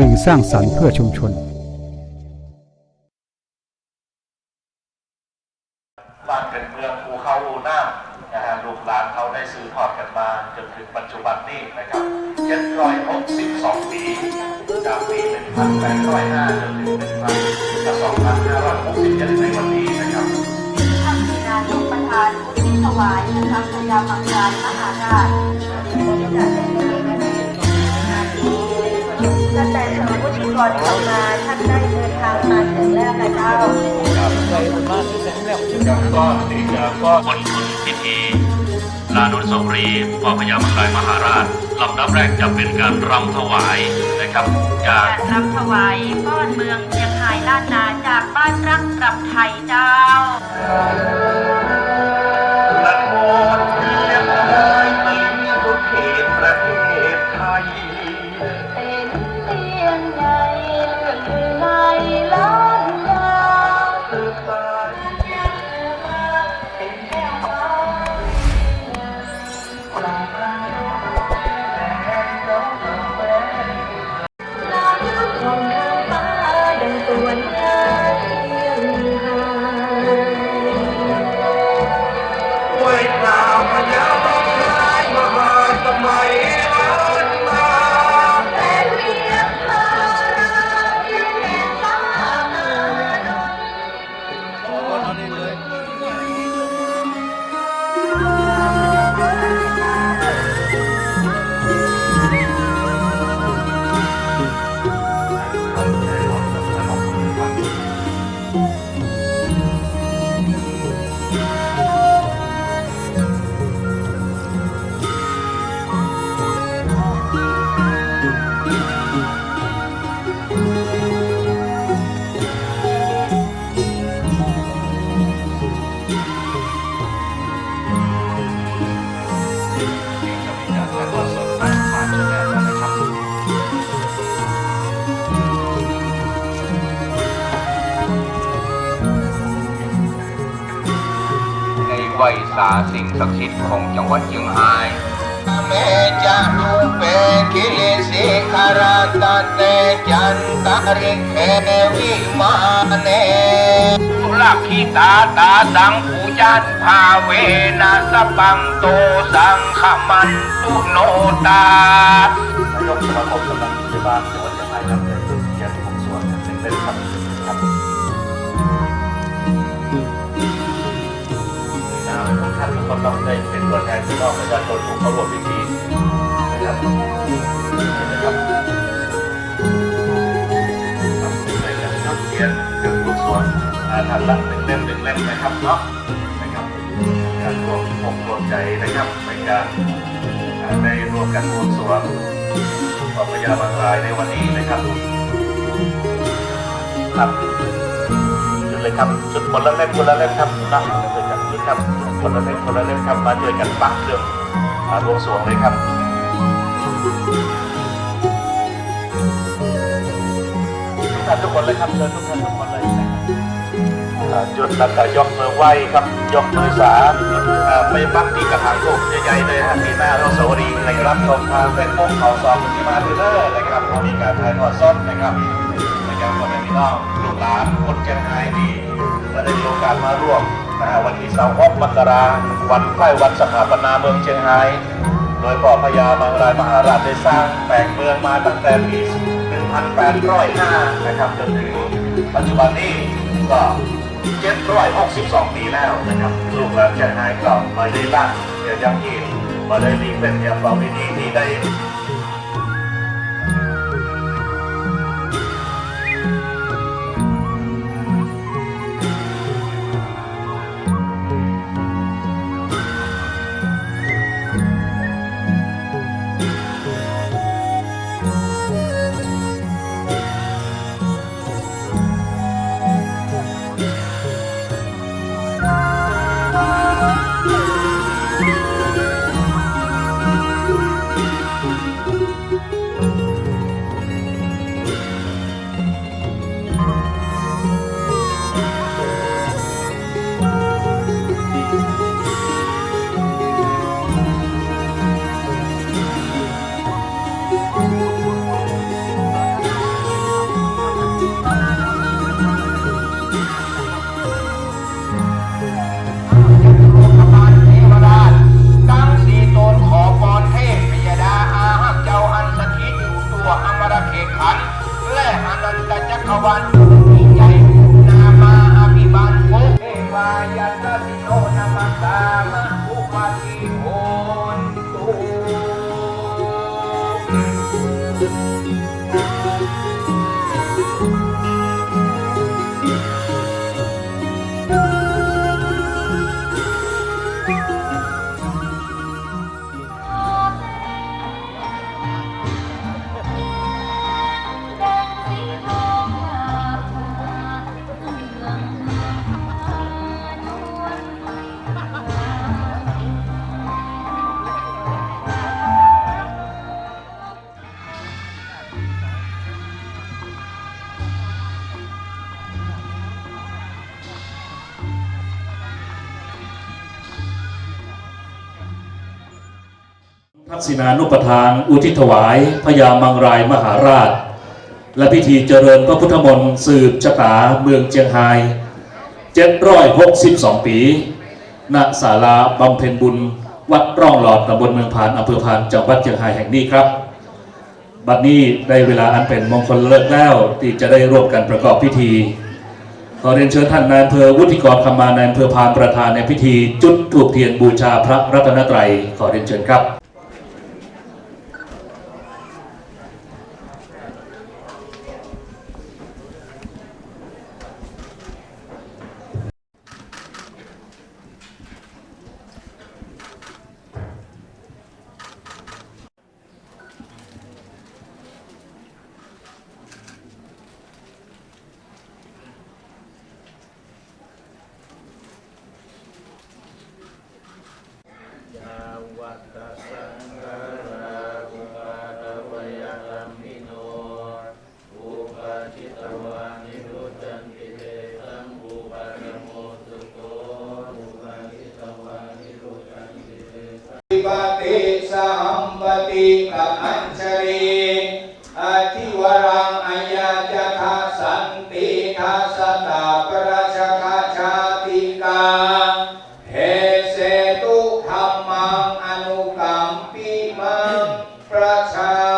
สื่อสร้างสรรค์เพื่อชุมชน บ้านเป็นเมืองภูเขาอูน้ำนะฮะลูกหลานเขาได้สืบทอดกันมาจนถึงปัจจุบันนี้นะครับ762 ปีจากปี 1805จนถึง2567ในวันนี้นะครับท่านนายกประธานอุทิศถวายนะคะพญามังกรมหาราช เชิญผู้ชิกรเข้ามาท่านได้เดินทางมาถึงแล้วนะเจ้าก็นี่ก็บนทุนพิธีลานนสวรีย์พ่อพญามังรายมหาราชลำดับแรกจะเป็นการรำถวายนะครับ จากรรับถวายก้อนเมืองเชียงรายล้านนาจากบ้านรักกลับไทยเจ้า ไหวสาสิ่งศักดิ์สิทธิ์ของจังหวัดเชียงรายเมจะรูเปกิเลสิคาราตาเตจันตาริเขวิมาเนสุลักขีตาตาสังปูจันภาเวนะสปปังโตสังขมันตุโนตา นายกสมาคมกำลังพยาบาลจังหวัดเชียงรายนำโด กท่านทุกคนต้องได้เป็นตัวแทนพี่น้องประชาชนผู้เข้าร่วมพิธีนะครับนี่นะครับทำเป็นเลยนะครับเขียนกับลูกสวนอ่าท่านละหนึ่งเล่มหนึ่งเล่มนะครับเนาะนะครับการรวมอกรวมใจนะครับในการอ่าได้ร่วมกันบวงสรวงขอพยาบางรายในวันนี้นะครับครับจุดเลยครับจุดคนละเล่มคนละเล่มครับนะช่วยกันจุด ครับคนละเล่มคนละเล่มครับมาช่วยกันปักเรื่องอาบวงสรวงเลยครับทุกท่านทุกคนเลยครับเชิญทุกท่านทุกคนเลยนะครับจุดแล้วก็ยกมือไหวครับ ยกมือสาอ่าไปปักที่กระถางทูบใหญ่ๆเลยฮะที่หน้าอนุสวรีในรับชมทางเฟซบุ๊กเขาสองที่มาเทเลอร์นะครับมีการถ่ายทอดสดนะครับนะครับพ่อแม่พี่น้องลูกหลานคนแก่ไายดีและได้มีโอกาสมาร่วม นะวันที่26มกราวันใกล้วันสถาปนาเมืองเชียงรายโดยพ่อพญามังรายมหาราชได้สร้างแปลงเมืองมาตั้งแต่ปี 1805 นะครับจนถึงปัจจุบันนี้ก็762 ปีแล้วนะครับลูกหลานเชียงรายก็มาได้ร่างเดี๋ยวยังอีกมาได้รีเป็นอย่างประเพณีที่ได้ ทักษิณานุปทาน อุทิศถวายพญามังรายมหาราช และพิธีเจริญพระพุทธมนต์สืบชะตาเมืองเจียงไฮ้762 ปี ณ ศาลาบำเพ็ญบุญ วัดร่องหลอดตำบลเมืองพานอำเภอพานจังหวัดเชียงรายแห่งนี้ครับ บัดนี้ได้เวลาอันเป็นมงคลเลิกแล้วที่จะได้ร่วมกันประกอบพิธี ขอเรียนเชิญท่านนายอำเภอวุฒิกรคำมานายอำเภอพานประธานในพิธี จุดถูกเทียนบูชาพระรัตนตรัยขอเรียนเชิญครับ ติสัมปติปะอัชรีอธิวรังอายาจคาสันติคาสตาปราชคาชาติกาเฮตุธรรมังอนุกรมปิมังประชา